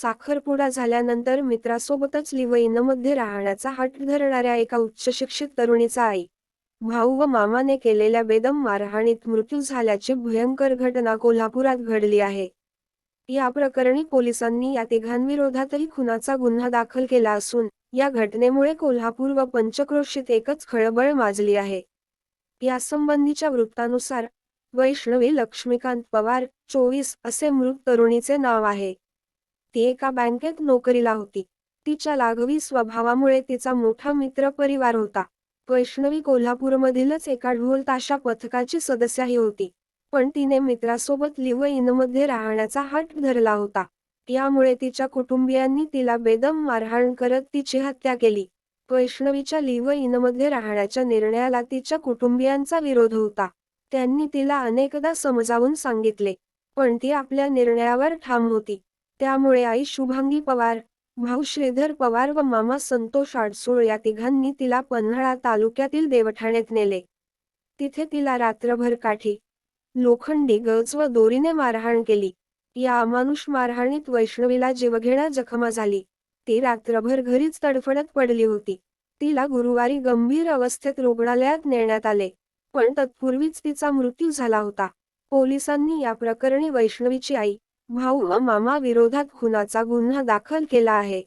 साखरपुडा झाल्यानंतर मित्रासोबतच लिवईनमध्ये राहण्याचा हट धरणाऱ्या एका उच्चशिक्षित तरुणीचा आई. भाऊ व मामाने केलेल्या बेदम मारहाणीत मृत्यू झाल्याची भयंकर घटना कोल्हापुरात घडली आहे. या प्रकरणी पोलिसांनी या तिघांविरोधातही खुनाचा गुन्हा दाखल केला असून या घटनेमुळे कोल्हापूर व पंचक्रोशीत एकच खळबळ माजली आहे. यासंबंधीच्या वृत्तानुसार वैष्णवी लक्ष्मीकांत पवार चोवीस असे मृत तरुणीचे नाव आहे. ती एका बँकेत नोकरीला होती. तिच्या लाघवी स्वभावामुळे तिचा मोठा मित्र परिवार होता. वैष्णवी कोल्हापूरमधीलच एका ढोल ताशा पथकाची सदस्याही होती. पण तिने मित्रासोबत लिव्ह इनमध्ये राहण्याचा हट धरला होता. यामुळे तिच्या कुटुंबियांनी तिला बेदम मारहाण करत तिची हत्या केली. वैष्णवीच्या लिव्ह इनमध्ये राहण्याच्या निर्णयाला तिच्या कुटुंबियांचा विरोध होता. त्यांनी तिला अनेकदा समजावून सांगितले पण ती आपल्या निर्णयावर ठाम होती. त्यामुळे आई शुभांगी पवार भाऊ श्रीधर पवार व मामा संतोष आडसूळ या तिघांनी तिला पन्हाळा तालुक्यातील देवठाण्यात नेले. तिथे तिला रात्रभर काठी लोखंडी गज व दोरीने मारहाण केली. या अमानुष मारहाणीत वैष्णवीला जीवघेणा जखमा झाली. ती रात्रभर घरीच तडफडत पडली होती. तिला गुरुवारी गंभीर अवस्थेत रुग्णालयात नेण्यात आले. पण तत्पूर्वीच तिचा मृत्यू झाला होता. पोलिसांनी या प्रकरणी वैष्णवीची आई भाऊ व मामा विरोधात खुनाचा गुन्हा दाखल केला आहे.